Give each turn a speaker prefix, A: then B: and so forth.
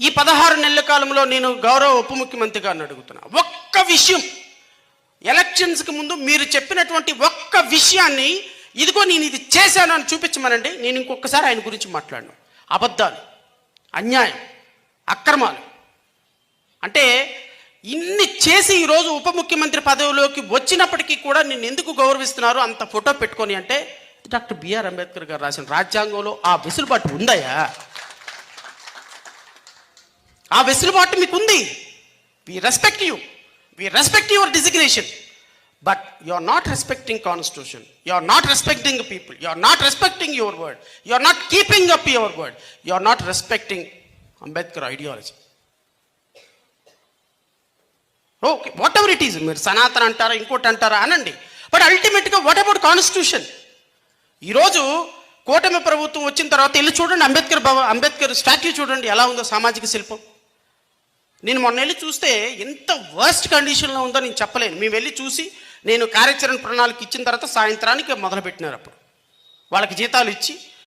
A: ఈ పదహారు నెలల కాలంలో నేను గౌరవ ఉప ముఖ్యమంత్రి గారిని అడుగుతున్నా. ఒక్క విషయం ఎలక్షన్స్కి ముందు మీరు చెప్పినటువంటి ఒక్క విషయాన్ని ఇదిగో నేను ఇది చేశాను అని చూపించమనండి నేను ఇంకొకసారి ఆయన గురించి మాట్లాడను. అబద్ధాలు అన్యాయం అక్రమాలు. అంటే ఇన్ని చేసి ఈరోజు ఉప ముఖ్యమంత్రి పదవిలోకి వచ్చినప్పటికీ కూడా నేను ఎందుకు గౌరవిస్తున్నారు అంత ఫోటో పెట్టుకొని అంటే డాక్టర్ బిఆర్ అంబేద్కర్ గారు రాసిన రాజ్యాంగంలో ఆ వెసులుబాటు ఉందయా ఆ వెసులుబాటు మీకు ఉంది we respect you we respect your designation but you are not respecting constitution you are not respecting people you are not respecting your word you are not keeping up your word you are not respecting Ambedkar ideology okay whatever it is మీరు సనాతన అంటారా ఇంకోటి అంటారా అనండి. But అల్టిమేట్గా what about constitution ఈరోజు కూటమి ప్రభుత్వం వచ్చిన తర్వాత వెళ్ళి చూడండి అంబేద్కర్ భవ అంబేద్కర్ స్టాట్యూ చూడండి ఎలా ఉందో సామాజిక శిల్పం. నేను మొన్న వెళ్ళి చూస్తే ఎంత వర్స్ట్ కండిషన్లో ఉందో నేను చెప్పలేను. మేము వెళ్ళి చూసి నేను కార్యాచరణ ప్రణాళిక ఇచ్చిన తర్వాత సాయంత్రానికి మొదలుపెట్టినారు అప్పుడు. వాళ్ళకి జీతాలు ఇచ్చి